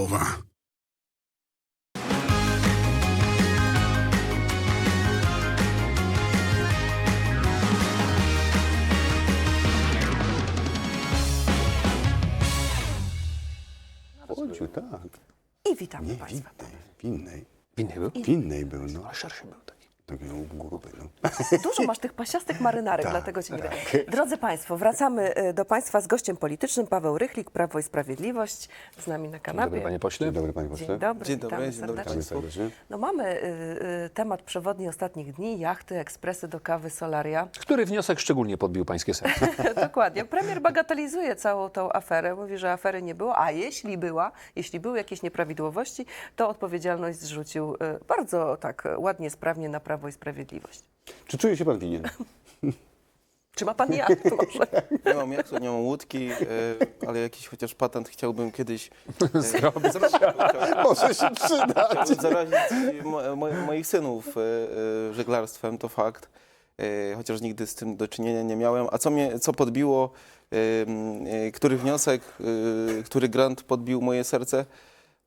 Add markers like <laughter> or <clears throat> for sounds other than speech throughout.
Słowa. Chodził, tak. I witamy Nie, Państwa. winnej. Winnej. Inny był? Winnej był, no. A szerszy był taki. Takiego gruby, no. Dużo masz tych pasiastych marynarek, Tak, dlatego cię nie widać. Drodzy Państwo, wracamy e, do Państwa z gościem politycznym. Paweł Rychlik, Prawo i Sprawiedliwość, z nami na Dzień kanapie. dobry, panie pośle. Dzień dobry, panie Dzień pośle. dobry, Dzień dobry, dzień dobry serdecznie. No mamy y, temat przewodni ostatnich dni, jachty, ekspresy do kawy, solaria. Który wniosek szczególnie podbił pańskie serce? <laughs> Dokładnie. Premier bagatelizuje całą tą aferę. Mówi, że afery nie było, a jeśli była, jeśli były jakieś nieprawidłowości, to odpowiedzialność zrzucił y, bardzo tak ładnie, sprawnie na Prawo i Sprawiedliwość. Czy czuje się pan winien? <laughs> Czy ma pan jacht <laughs> może? Nie mam jachtu, nie mam łódki, e, ale jakiś chociaż patent chciałbym kiedyś e, <laughs> Zrobić. Może się przydać. Chciałbym zarazić mo, mo, moich synów e, e, żeglarstwem, to fakt. E, Chociaż nigdy z tym do czynienia nie miałem. A co mnie, co podbiło, e, m, e, który wniosek, e, który grant podbił moje serce?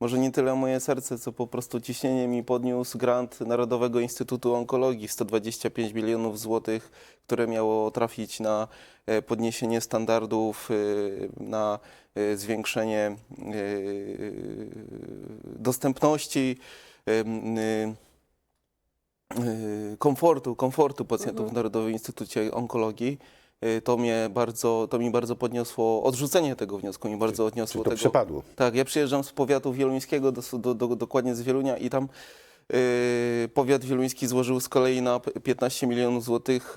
Może nie tyle moje serce, co po prostu ciśnienie mi podniósł grant Narodowego Instytutu Onkologii 125 milionów złotych, które miało trafić na e, podniesienie standardów, e, na e, zwiększenie dostępności, komfortu, komfortu pacjentów w Narodowym Instytucie Onkologii. E, To mnie bardzo, to mi bardzo podniosło, odrzucenie tego wniosku mi bardzo odniosło to tego. przepadło? Tak, ja przyjeżdżam z powiatu wieluńskiego, do, do, do, dokładnie z Wielunia i tam yy, powiat wieluński złożył z kolei na p- 15 milionów złotych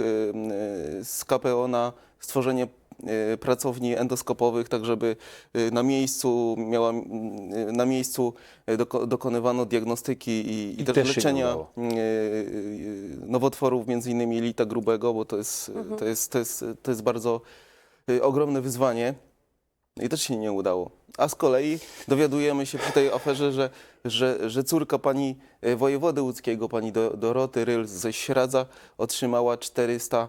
yy, z KPO na stworzenie pracowni endoskopowych, tak żeby yy, na miejscu miała, yy, na miejscu doko, dokonywano diagnostyki i, i, I też, też się nie leczenia udało. nowotworów, między innymi jelita grubego, bo to jest, to jest, to jest, to jest bardzo ogromne wyzwanie. I też się nie udało. A z kolei dowiadujemy się przy tej aferze, że, że, że córka pani e, wojewody łódzkiego, pani Do- Doroty Ryl ze Śradza otrzymała 400, e, nie,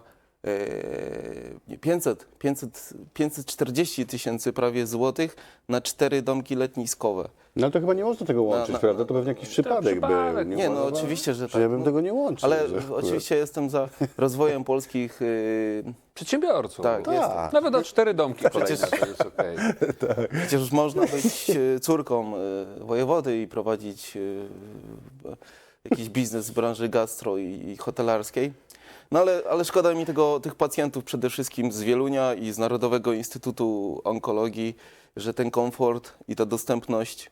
500, 500, 540 tysięcy prawie złotych na cztery domki letniskowe. No ale to chyba nie można tego łączyć, na- prawda? To pewnie jakiś przypadek, przypadek. był. Nie, no można- oczywiście, że Że tak. ja bym No, tego nie łączył. Ale że- oczywiście jestem za rozwojem polskich y, <laughs> Przedsiębiorców. Tak, No. jest. Tak. Nawet o cztery domki Przecież- kolejne, to jest okej. <laughs> Przecież już można być e, córką e, wojewody i prowadzić jakiś biznes w branży gastro i, i hotelarskiej. No ale, ale szkoda mi tego, tych pacjentów przede wszystkim z Wielunia i z Narodowego Instytutu Onkologii, że ten komfort i ta dostępność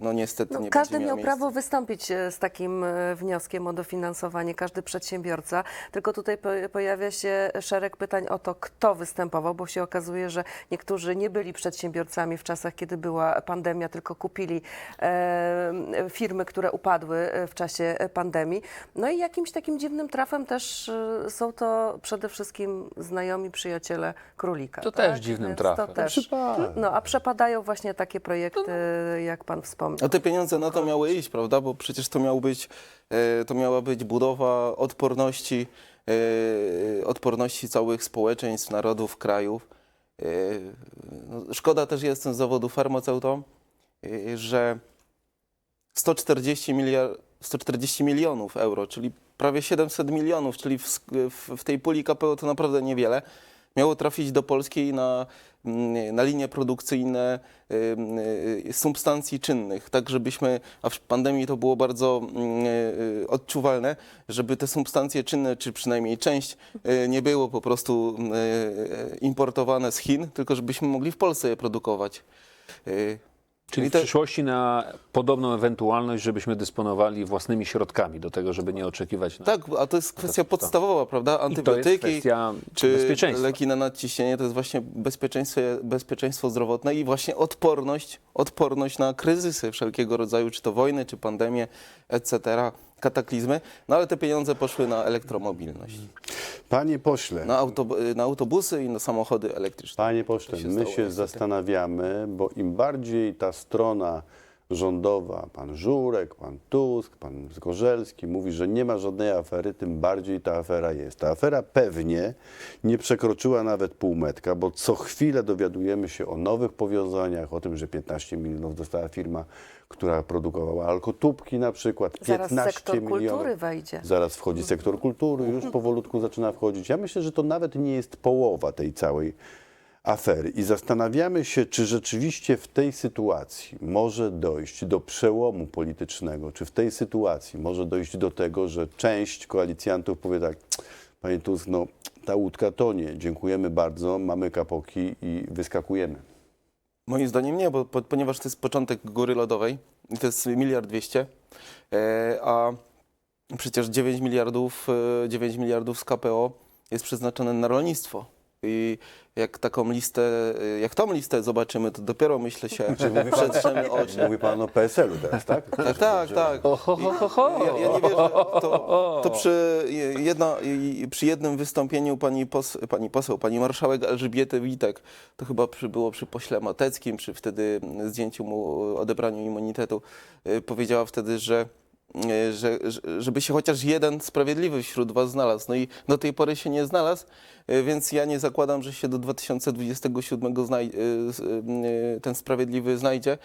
no niestety No, nie każdy miał prawo wystąpić e, z takim e, wnioskiem o dofinansowanie, każdy przedsiębiorca, tylko tutaj po, pojawia się szereg pytań o to, kto występował, bo się okazuje, że niektórzy nie byli przedsiębiorcami w czasach, kiedy była pandemia, tylko kupili e, firmy, które upadły w czasie pandemii. No i jakimś takim dziwnym trafem też są to przede wszystkim znajomi przyjaciele królika. To tak? też dziwnym Więc trafem. To też. No, a przepadają właśnie takie projekty, jak pan wspomniał. A te pieniądze na to miały iść, prawda? Bo przecież to miał być, e, to miała być budowa odporności, e, odporności całych społeczeństw, narodów, krajów. E, no, Szkoda też jestem z zawodu farmaceutą, że 140, miliard, 140 milionów euro, czyli prawie 700 milionów, czyli w, w, w tej puli KPO to naprawdę niewiele, miało trafić do Polski na, na linie produkcyjne ym, y, substancji czynnych, tak żebyśmy, a w pandemii to było bardzo mm, y, odczuwalne, żeby te substancje czynne, czy przynajmniej część, y, nie było po prostu y, importowane z Chin, tylko żebyśmy mogli w Polsce je produkować. Czyli w te- przyszłości na podobną ewentualność, żebyśmy dysponowali własnymi środkami do tego, żeby nie oczekiwać na... Tak, a to jest kwestia to- podstawowa, prawda? Antybiotyki czy leki na nadciśnienie to jest właśnie bezpieczeństwo, bezpieczeństwo zdrowotne i właśnie odporność, odporność na kryzysy wszelkiego rodzaju, czy to wojny, czy pandemie, etc., kataklizmy. No ale te pieniądze poszły na elektromobilność, Panie pośle, na, autobu- na autobusy i na samochody elektryczne. Panie pośle, się my się niestety. zastanawiamy, bo im bardziej ta strona rządowa, pan Żurek, pan Tusk, pan Zgorzelski mówi, że nie ma żadnej afery, tym bardziej ta afera jest. Ta afera pewnie nie przekroczyła nawet półmetka, bo co chwilę dowiadujemy się o nowych powiązaniach, o tym, że 15 milionów dostała firma, która produkowała alkotubki na przykład. 15 Zaraz sektor milionów. kultury wejdzie. Zaraz wchodzi sektor kultury, już powolutku zaczyna wchodzić. Ja myślę, że to nawet nie jest połowa tej całej afery. I zastanawiamy się, czy rzeczywiście w tej sytuacji może dojść do przełomu politycznego, czy w tej sytuacji może dojść do tego, że część koalicjantów powie tak, panie Tusk, no ta łódka tonie, dziękujemy bardzo, mamy kapoki i wyskakujemy. Moim zdaniem nie, bo, po, ponieważ to jest początek góry lodowej to jest miliard dwieście, e, a przecież 9 miliardów, e, 9 miliardów z KPO jest przeznaczone na rolnictwo. I jak taką listę, jak tą listę zobaczymy, to dopiero myślę się <laughs> przetrzemy oczy. Mówi pan o PSL-u teraz, tak? Tak, tak, tak. ho. Ja, ja nie wierzę. To, to przy, jedna, przy jednym wystąpieniu pani, pos, pani poseł, pani marszałek Elżbiety Witek, to chyba przy, było przy pośle Mateckim, przy wtedy zdjęciu mu, odebraniu immunitetu, y, powiedziała wtedy, że że, że- żeby się chociaż jeden sprawiedliwy wśród was znalazł. No i do tej pory się nie znalazł, y, więc ja nie zakładam, że się do 2027 znaj- y, s- y, ten sprawiedliwy znajdzie,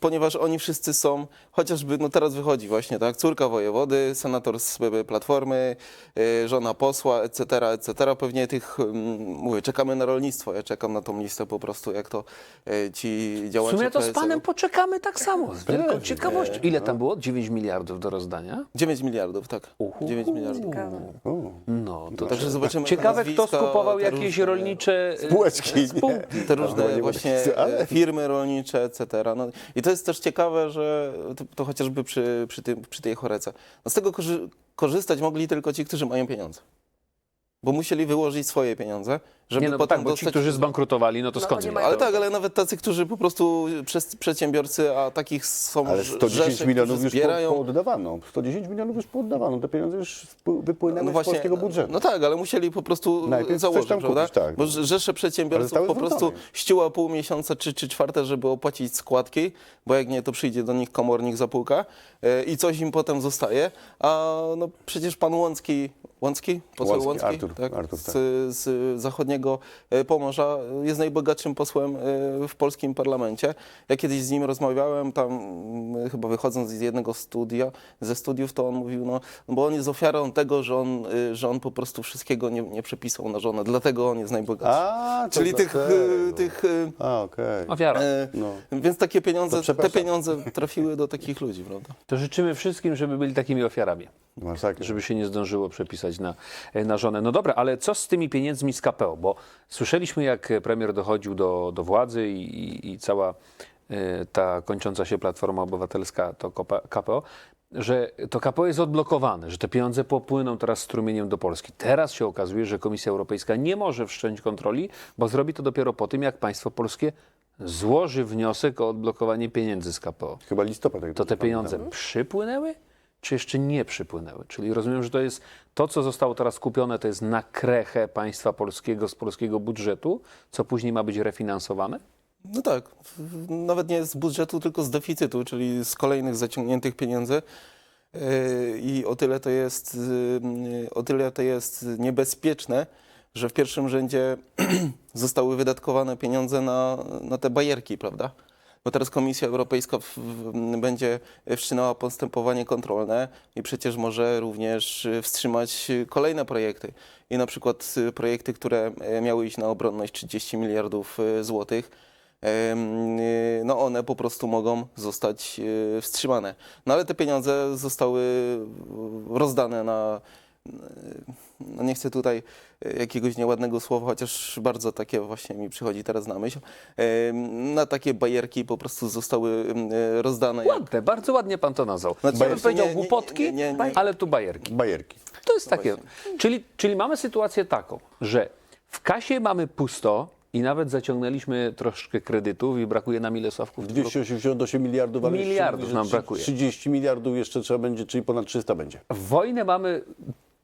ponieważ oni wszyscy są, chociażby, no teraz wychodzi właśnie, tak, córka wojewody, senator z Platformy, y, żona posła, etc., etc. Pewnie tych, mm, mówię, czekamy na rolnictwo, ja czekam na tą listę po prostu, jak to y, ci W działacze sumie to z panem poczekamy tak samo, z wielką ciekawością. Ile tam było? 9 miliardów do rozdania? 9 miliardów, tak. 9 miliardów. No, to Także zobaczymy. Ciekawe, kto skupował jakieś różne- rolnicze e, Spółeczki, te różne nie właśnie e, firmy rolnicze, etc. No, I to jest też ciekawe, że to, to chociażby przy, przy, tym, przy tej chorece. No z tego korzy- korzystać mogli tylko ci, którzy mają pieniądze. Bo musieli wyłożyć swoje pieniądze, żeby Nie, no potem tak, bo ci, dostać... którzy zbankrutowali, no to No, skąd nie mają- Ale tak, ale nawet tacy, którzy po prostu przez, przedsiębiorcy, a takich są Ale rz- 110 rzesze, milionów już zbierają. pooddawano. 110 milionów już pooddawano. Te pieniądze już wypłynęły z polskiego budżetu. No tak, ale musieli po prostu Najpierw założyć, tam prawda? kupić, tak. Bo rz- rzesze przedsiębiorców po prostu zwrócone. ściła pół miesiąca czy, czy czwarte, żeby opłacić składki, bo jak nie, to przyjdzie do nich komornik zapółka e, i coś im potem zostaje. A no przecież pan Łącki, Łącki? Poseł Łącki, Łącki? Artur, tak? Artur, z, tak. z zachodniego e, Pomorza jest najbogatszym posłem e, w polskim parlamencie. Ja kiedyś z nim rozmawiałem, tam mm, chyba wychodząc z jednego studia, ze studiów, to on mówił, no, bo on jest ofiarą tego, że on, że on po prostu wszystkiego nie, nie przepisał na żonę, dlatego on jest najbogatszy. A, to Czyli tych, dlatego. tych A, okej. Ofiara. e, No. więc takie pieniądze, te przepraszam. pieniądze trafiły do takich ludzi, prawda? To życzymy wszystkim, żeby byli takimi ofiarami. Masakra. żeby się nie zdążyło przepisać na, na żonę. No dobra, ale co z tymi pieniędzmi z KPO? Bo słyszeliśmy, jak premier dochodził do, do władzy i, i, i cała e, ta kończąca się Platforma Obywatelska, to KPO, że to KPO jest odblokowane, że te pieniądze popłyną teraz strumieniem do Polski. Teraz się okazuje, że Komisja Europejska nie może wszcząć kontroli, bo zrobi to dopiero po tym, jak państwo polskie złoży wniosek o odblokowanie pieniędzy z KPO Chyba listopad. to te pieniądze przypłynęły, czy jeszcze nie przypłynęły? Czyli rozumiem, że to jest to, co zostało teraz kupione, to jest na krechę państwa polskiego z polskiego budżetu, co później ma być refinansowane? No tak, nawet nie z budżetu, tylko z deficytu, czyli z kolejnych zaciągniętych pieniędzy. Yy, I o tyle to jest, yy, o tyle to jest niebezpieczne, że w pierwszym rzędzie <clears throat> zostały wydatkowane pieniądze na, na te bajerki, prawda? Bo teraz Komisja Europejska w, w, będzie wszczynała postępowanie kontrolne i przecież może również wstrzymać kolejne projekty. I na przykład y, projekty, które e, miały iść na obronność 30 miliardów y, złotych, y, no one po prostu mogą zostać wstrzymane. No ale te pieniądze zostały rozdane na, no nie chcę tutaj y, jakiegoś nieładnego słowa, chociaż bardzo takie właśnie mi przychodzi teraz na myśl, em, na takie bajerki po prostu zostały rozdane. jak- Ładne, bardzo ładnie pan to nazwał. Znaczy, ja bym powiedział nie, głupotki, nie, nie, nie. ale tu bajerki. Bajerki. To jest takie. Czyli, czyli mamy sytuację taką, że w kasie mamy pusto i nawet zaciągnęliśmy troszkę kredytów i brakuje nam ile Sławków? 288 miliardów, ale jeszcze Miliardów nam brakuje. 30 miliardów jeszcze trzeba będzie, czyli ponad 300 będzie. Wojnę mamy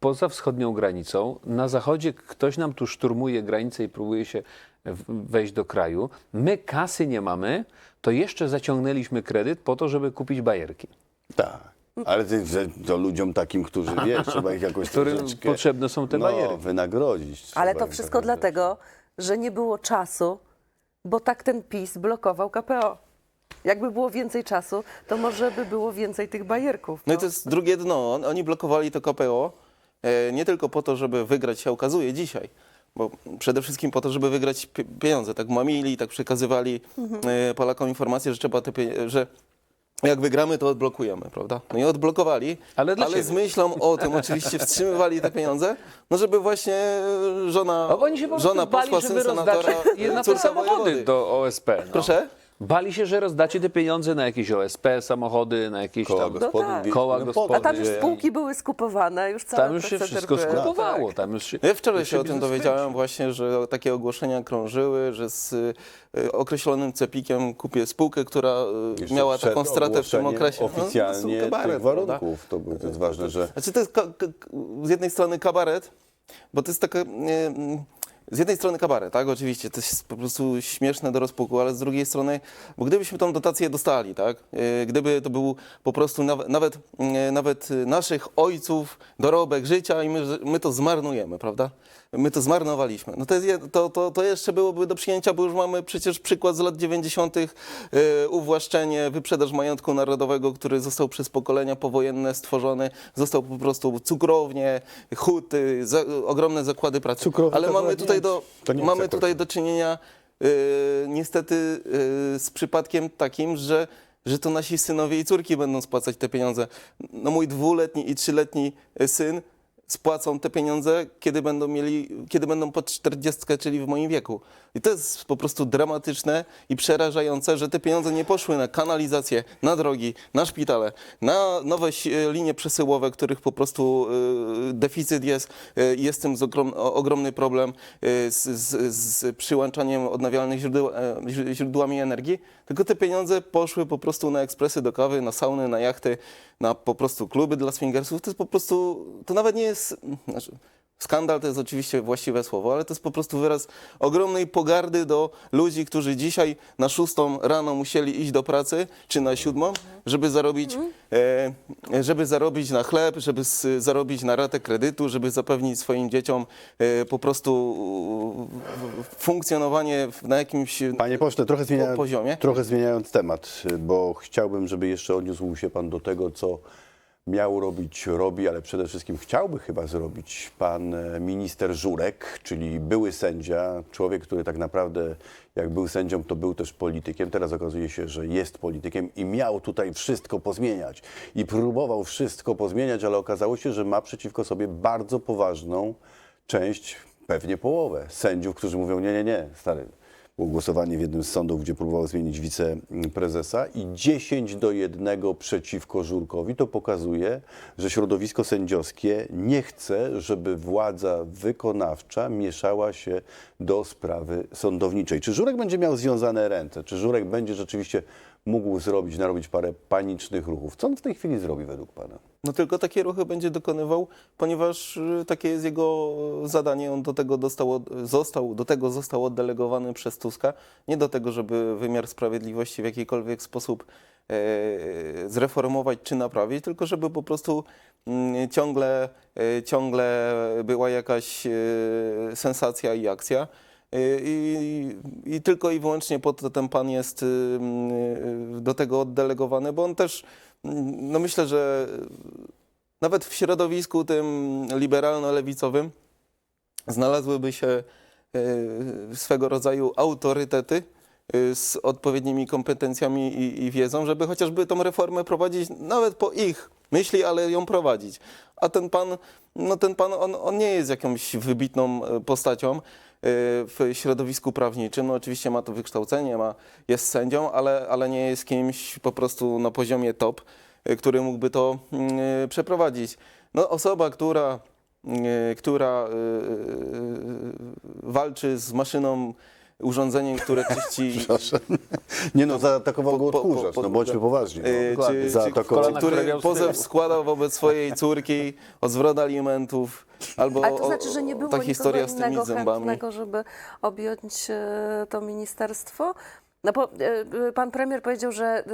poza wschodnią granicą. Na zachodzie ktoś nam tu szturmuje granicę i próbuje się wejść do kraju. My kasy nie mamy, to jeszcze zaciągnęliśmy kredyt po to, żeby kupić bajerki, Tak. Ale to ludziom takim, którzy wiesz, <laughs> trzeba ich jakoś którym troszeczkę potrzebne są te no, bajerki. wynagrodzić. Ale to wszystko dlatego, że nie było czasu, bo tak ten PiS blokował KPO. Jakby było więcej czasu, to może by było więcej tych bajerków. No i to jest drugie dno. On- Oni blokowali to KPO nie tylko po to, żeby wygrać się okazuje dzisiaj, bo przede wszystkim po to, żeby wygrać pie- pieniądze. Tak mamili, tak przekazywali e, Polakom informację, że trzeba te że jak wygramy, to odblokujemy, prawda? No i odblokowali, Ale dla ale z myślą o tym oczywiście wstrzymywali te pieniądze, no żeby właśnie e, żona, A oni się żona bali, posła, żeby syn rozdać senatora, córka samochody wojewody. do OSP. No. Proszę? Bali się, że rozdacie te pieniądze na jakieś OSP, samochody, na jakieś Koła tam... gospodyń tak. wiejskich. Koła No gospodyń. A tam już spółki były skupowane, już cały Tam już się proceder wszystko był. skupowało. Tak. Tam już się... No Ja wczoraj już się o tym biznes dowiedziałem właśnie, że takie ogłoszenia krążyły, że z y, określonym cepikiem kupię spółkę, która y, Jeszcze miała przed taką stratę w tym ogłoszeniem okresie. No, Oficjalnie to są kabaret, tych prawda? warunków. To, to jest ważne, że Znaczy to jest ka- ka- z jednej strony kabaret, bo to jest taka... y, mm, z jednej strony kabaret, tak, oczywiście, to jest po prostu śmieszne do rozpuku, ale z drugiej strony, bo gdybyśmy tą dotację dostali, tak, y, gdyby to był po prostu nawet, nawet, y, nawet naszych ojców dorobek życia i my, my to zmarnujemy, prawda? My to zmarnowaliśmy. No to, jest, to, to, to jeszcze byłoby do przyjęcia, bo już mamy przecież przykład z lat 90. y, uwłaszczenie, wyprzedaż majątku narodowego, który został przez pokolenia powojenne stworzony, został po prostu cukrownie, huty, za, ogromne zakłady pracy. Cukrownia Ale mamy była tutaj do, mamy tutaj do czynienia y, niestety y, z przypadkiem takim, że że to nasi synowie i córki będą spłacać te pieniądze. No mój dwuletni i trzyletni syn spłacą te pieniądze, kiedy będą mieli, kiedy będą po 40, czyli w moim wieku. I to jest po prostu dramatyczne i przerażające, że te pieniądze nie poszły na kanalizację, na drogi, na szpitale, na nowe linie przesyłowe, których po prostu y, deficyt jest. Y, Jest tym ogromny problem y, z, z, z przyłączaniem odnawialnych źródeł, e, źród- źródłami energii, tylko te pieniądze poszły po prostu na ekspresy do kawy, na sauny, na jachty, na po prostu kluby dla swingersów. To jest po prostu, to nawet nie jest, znaczy, skandal to jest oczywiście właściwe słowo, ale to jest po prostu wyraz ogromnej pogardy do ludzi, którzy dzisiaj na szóstą rano musieli iść do pracy, czy na siódmą, żeby zarobić, e, żeby zarobić na chleb, żeby zarobić na ratę kredytu, żeby zapewnić swoim dzieciom e, po prostu funkcjonowanie na jakimś Panie pośle, trochę, zmienia, poziomie. trochę zmieniając temat, bo chciałbym, żeby jeszcze odniósł się pan do tego, co miał robić, robi, ale przede wszystkim chciałby chyba zrobić pan e, minister Żurek, czyli były sędzia, człowiek, który tak naprawdę jak był sędzią, to był też politykiem. Teraz okazuje się, że jest politykiem i miał tutaj wszystko pozmieniać. I próbował wszystko pozmieniać, ale okazało się, że ma przeciwko sobie bardzo poważną część, pewnie połowę sędziów, którzy mówią, nie, nie, nie, stary, było głosowanie w jednym z sądów, gdzie próbował zmienić wiceprezesa i 10 do 1 przeciwko Żurkowi. To pokazuje, że środowisko sędziowskie nie chce, żeby władza wykonawcza mieszała się do sprawy sądowniczej. Czy Żurek będzie miał związane ręce? Czy Żurek będzie rzeczywiście mógł zrobić, narobić parę panicznych ruchów? Co on w tej chwili zrobi według pana? No tylko takie ruchy będzie dokonywał, ponieważ y, takie jest jego zadanie. On do tego dostał, został, do tego został oddelegowany przez Tuska. Nie do tego, żeby wymiar sprawiedliwości w jakikolwiek sposób e, zreformować czy naprawić, tylko żeby po prostu mm, ciągle, e, ciągle była jakaś e, sensacja i akcja. Y, I, I tylko i wyłącznie po to ten pan jest y, y, do tego oddelegowany, bo on też, mm, no myślę, że nawet w środowisku tym liberalno-lewicowym znalazłyby się swego rodzaju autorytety z odpowiednimi kompetencjami i, i wiedzą, żeby chociażby tą reformę prowadzić nawet po ich myśli, ale ją prowadzić. A ten pan, no ten pan, on, on nie jest jakąś wybitną postacią w środowisku prawniczym. No oczywiście ma to wykształcenie, ma, jest sędzią, ale, ale nie jest kimś po prostu na poziomie top, e, który mógłby to mm, e, przeprowadzić. No osoba, która, która walczy z maszyną urządzeniem, które <laughs> czyści Proszę. Nie no, zaatakował go Po- po- odkurzacz, po- no bądźmy poważni. No. czy, czy, Zaatakował. który pozew składał wobec swojej córki o zwrot alimentów, albo Ale to znaczy, że nie było ta historia z tymi zębami. chętnego, żeby objąć e, to ministerstwo? No bo e, pan premier powiedział, że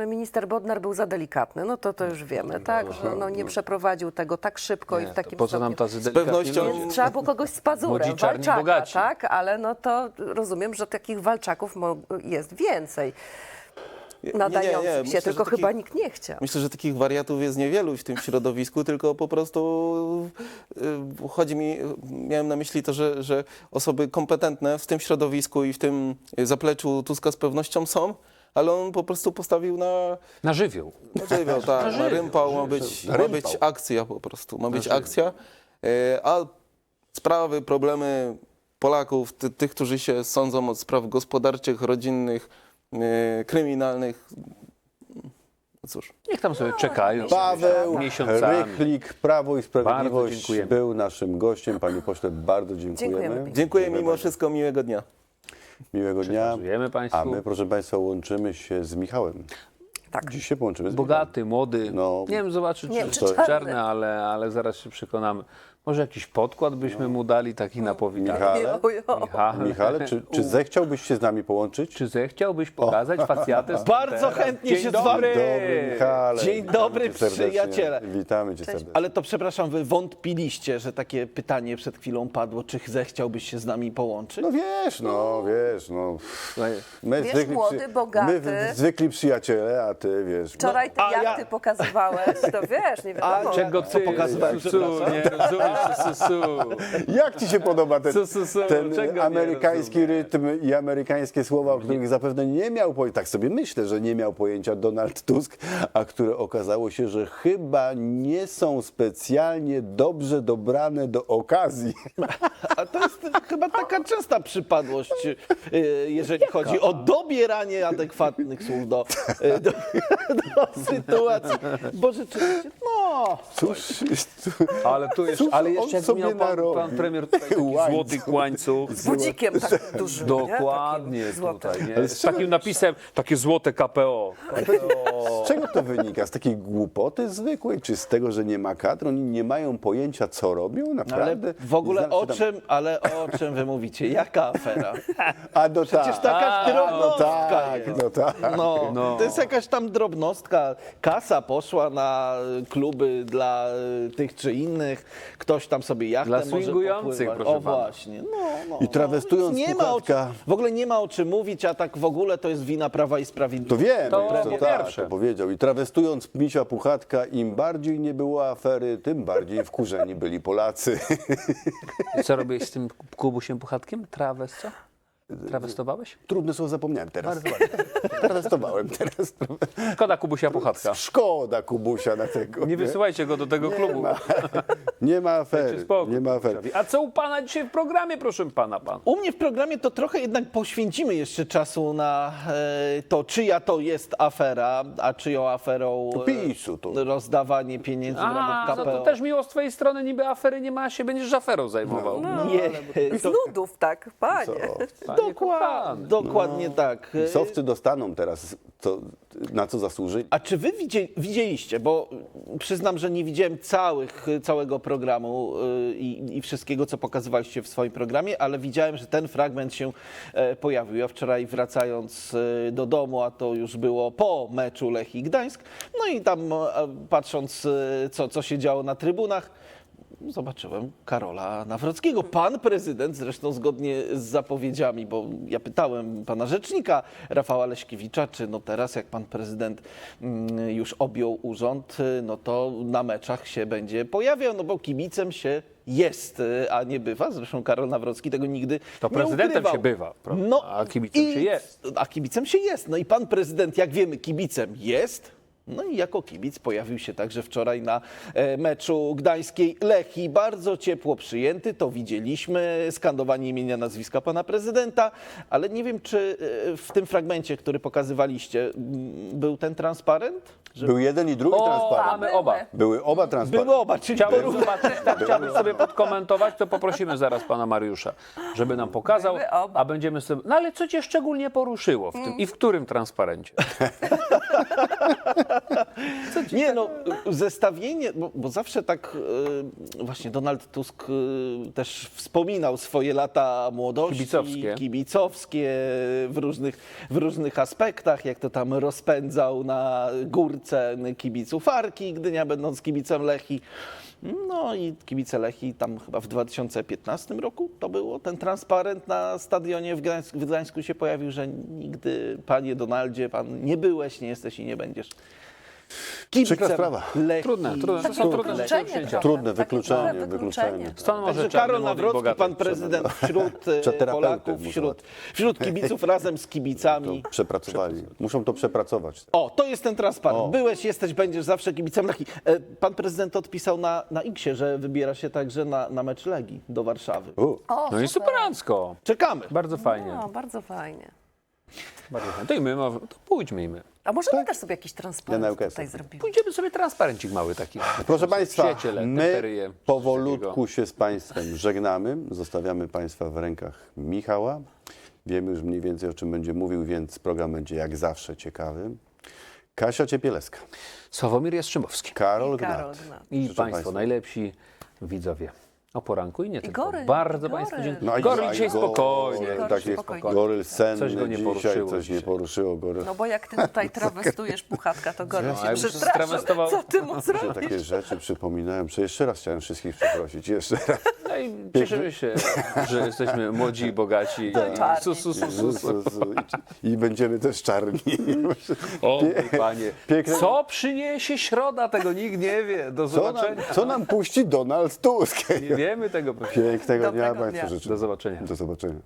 e, minister Bodnar był za delikatny. No to to już wiemy, tak? Że no, nie przeprowadził tego tak szybko i w takim po co nam tacy Z pewnością-? Więc trzeba było kogoś z pazurem, walczaka, bogaci. tak? Ale no to rozumiem, że takich walczaków jest więcej nadających się, Myślę, że tylko takich- chyba nikt nie chciał. Myślę, że takich wariatów jest niewielu w tym <laughs> środowisku, tylko po prostu y, chodzi mi, miałem na myśli to, że, że osoby kompetentne w tym środowisku i w tym zapleczu Tuska z pewnością są, ale on po prostu postawił na, Na żywioł. na żywioł, tak, <laughs> na żywioł, rympał, ma być, Na ma być akcja po prostu, ma być akcja, y, a sprawy, problemy Polaków, ty, tych, którzy się sądzą od spraw gospodarczych, rodzinnych, y, kryminalnych, no cóż. Niech tam sobie czekają. Paweł miesiącami. Rychlik, Prawo i Sprawiedliwość dziękujemy. był naszym gościem. Panie pośle, bardzo dziękujemy. Dziękujemy. Dziękuję mimo wszystko, miłego dnia. Miłego dnia. Przekazujemy państwu. A my, proszę Państwa, łączymy się z Michałem. Tak. Dziś się połączymy z Bogaty, młody. No. nie wiem, zobaczyć, Nie czy, czy to czarny. czarny, ale, ale zaraz się przekonamy. Może jakiś podkład byśmy mu dali, taki na powitanie. Michale. Michale, Michale czy, czy zechciałbyś się z nami połączyć? czy zechciałbyś pokazać facjatę z <laughs> Bardzo chętnie Dzień się z dobry. wami- Dobry, Michale. Dzień Witamy dobry, cię serdecznie. przyjaciele. Witamy Cię serdecznie. Ale to przepraszam, wy wątpiliście, że takie pytanie przed chwilą padło, czy zechciałbyś się z nami połączyć? No wiesz, no wiesz, no. Słuchaj, My Wiesz, młody, bogaty. My zwykli przyjaciele, a ty wiesz. Wczoraj te a ja- jachty pokazywałeś, to wiesz, nie wiadomo. Czego ty, pokazywałem, su, su, przepraszam? nie rozumiesz, su, su, su. Jak ci się podoba ten, Su, su, su, ten nie amerykański rytm i amerykańskie słowa, o których zapewne nie miał pojęcia, tak sobie myślę, że nie miał pojęcia Donald Tusk, a które okazało się, że chyba nie są specjalnie dobrze dobrane do okazji. A to jest chyba taka częsta przypadłość, y, jeżeli chodzi o dobieranie adekwatnych słów do, y, do, do sytuacji. Bo rzeczywiście, no, Cóż, Ale tu jeszcze, Cóż ale on jeszcze jak sobie miał pan, pan premier tutaj taki Łańcuch. złoty łańcuch. Z budzikiem tak dużym. nie? Dokładnie Takim tutaj, nie? Ale Z z czego- takim napisem, takie złote KPO. z czego to wynika? Z takiej głupoty zwykłej, czy z tego, że nie ma kadr? Oni nie mają pojęcia, co robią? ale Naprawdę? w ogóle Znaczy o tam- czym, ale o czym wy mówicie? Jaka afera? A no Przecież tak. taka A, No drobnostka tak, jest. no tak. No, No. to jest jakaś tam drobnostka. Kasa poszła na kluby dla y, tych czy innych. Ktoś tam sobie jachtem Dla może swingujących, popływać. proszę O pana. właśnie. No, no, I trawestując nie ma o czym, Puchatka- W ogóle nie ma o czym mówić, a tak w ogóle to jest wina Prawa i To Sprawiedliwości. wiem, To to, po tak, pierwsze. to powiedział. I trawestując Misia Puchatka, im bardziej nie było afery, tym bardziej wkurzeni byli Polacy. I co robiłeś z tym kubusiem puchatkiem? Trawes, co? Trawestowałeś? Trudne słowo zapomniałem teraz. Bardzo ładnie. <laughs> Trawestowałem teraz. Szkoda kubusia puchatka. Szkoda Kubusia na tego. Nie wysyłajcie go do tego klubu. Nie ma afery. spokój. Nie ma afery. A co u pana dzisiaj w programie, proszę pana, pan? U mnie w programie to trochę jednak poświęcimy jeszcze czasu na e, to, czyja to jest afera, a czyją aferą To PiSu to. rozdawanie pieniędzy w A, ramach no KPO. to też miło z twojej strony, niby afery nie ma, się będziesz aferą zajmował. No. Nie, Z to, nudów, tak, panie. Co? Dokładnie, dokładnie tak. E, Pisowcy dostaną teraz, co, na co zasłużyli. A czy wy widzie, widzieliście, bo przyznam, że nie widziałem całych, całego programu y, i, i wszystkiego, co pokazywaliście w swoim programie, ale widziałem, że ten fragment się e, pojawił. Ja wczoraj wracając e, do domu, a to już było po meczu Lech i Gdańsk, no i tam e, patrząc, co, co się działo na trybunach, zobaczyłem Karola Nawrockiego. Pan prezydent, zresztą zgodnie z zapowiedziami, bo ja pytałem pana rzecznika Rafała Leśkiewicza, czy no teraz jak pan prezydent mm, już objął urząd, no to na meczach się będzie pojawiał, no bo kibicem się jest, a nie bywa. Zresztą Karol Nawrocki tego nigdy To nie prezydentem ukrywał. się bywa, prawda? No, A kibicem i- się jest. A kibicem się jest. No i pan prezydent, jak wiemy, kibicem jest, No i jako kibic pojawił się także wczoraj na e, meczu gdańskiej Lechii. Bardzo ciepło przyjęty, to widzieliśmy, skandowanie imienia, nazwiska pana prezydenta, ale nie wiem, czy e, w tym fragmencie, który pokazywaliście, był ten transparent? Że Był jeden i drugi O, transparent. mamy oba. Były oba transparenty. były oba, czyli Chciałbym zobaczyć, tak, chciałbym sobie podkomentować, to poprosimy zaraz pana Mariusza, żeby nam pokazał, a będziemy sobie... No ale co cię szczególnie poruszyło w tym i w którym transparencie? <laughs> Nie no, zestawienie, bo, bo zawsze tak e, właśnie Donald Tusk e, też wspominał swoje lata młodości. Kibicowskie. kibicowskie w różnych, w różnych aspektach, jak to tam rozpędzał na górce kibiców Arki, Gdynia będąc kibicem Lechii. No i kibice Lechii tam chyba w 2015 roku to było, ten transparent na stadionie w, Gdańsk, w Gdańsku się pojawił, że nigdy, panie Donaldzie, pan nie byłeś, nie jesteś i nie będziesz. Przykra sprawa. Trudne, trudne, to są trudne trochę, Trudne wykluczenie, wykluczenie. Stąd może Karol Nawrocki, pan prezydent wśród <laughs> e, Polaków, wśród, wśród kibiców razem z kibicami. <laughs> To przepracowali. Muszą to przepracować. O, to jest ten transparent. O. Byłeś, jesteś, będziesz zawsze kibicem Legii. E, Pan prezydent odpisał na, na X-ie, że wybiera się także na, na mecz Legii do Warszawy. U. O, No i superancko. Czekamy. Bardzo fajnie. No, bardzo fajnie. Bardzo. To i my, to pójdźmy i my. A może my też sobie jakiś Ja transparent tutaj zrobimy? Pójdziemy sobie transparencik mały taki. Proszę Państwa, Przyjaciele, my powolutku się z Państwem żegnamy. Zostawiamy Państwa w rękach Michała. Wiemy już mniej więcej o czym będzie mówił, więc program będzie jak zawsze ciekawy. Kasia Ciepieleska, Sławomir Jastrzębowski. Karol I Karol Gnat. Gnat. I Życzę Państwo, Państwu. najlepsi widzowie. O poranku i nie tylko. Goryl, Bardzo i Państwu Goryl. dziękuję. No i Goryl i dzisiaj Goryl, spokojnie. Goryl Tak jest, spokojnie. Goryl senny Coś go nie dzisiaj, poruszyło coś nie dzisiaj. poruszyło Goryl. No bo jak ty tutaj <laughs> trawestujesz puchatka, to gorzej No, a się przestraszył. Co ty mu Że zrobisz? takie rzeczy przypominałem, że jeszcze raz chciałem wszystkich przeprosić. Jeszcze raz. No i cieszymy się, że jesteśmy młodzi i bogaci. I czarni. su, su, su, su, Jezus, su. I będziemy też czarni. O mój panie. Piękne- Co przyniesie środa, tego nikt nie wie. Do Co nam, zobaczenia. co nam puści Donald Tusk? Nie wiemy tego. proszę. Pięknego dnia Dobrego Państwu dnia. życzę. Do zobaczenia. Do zobaczenia.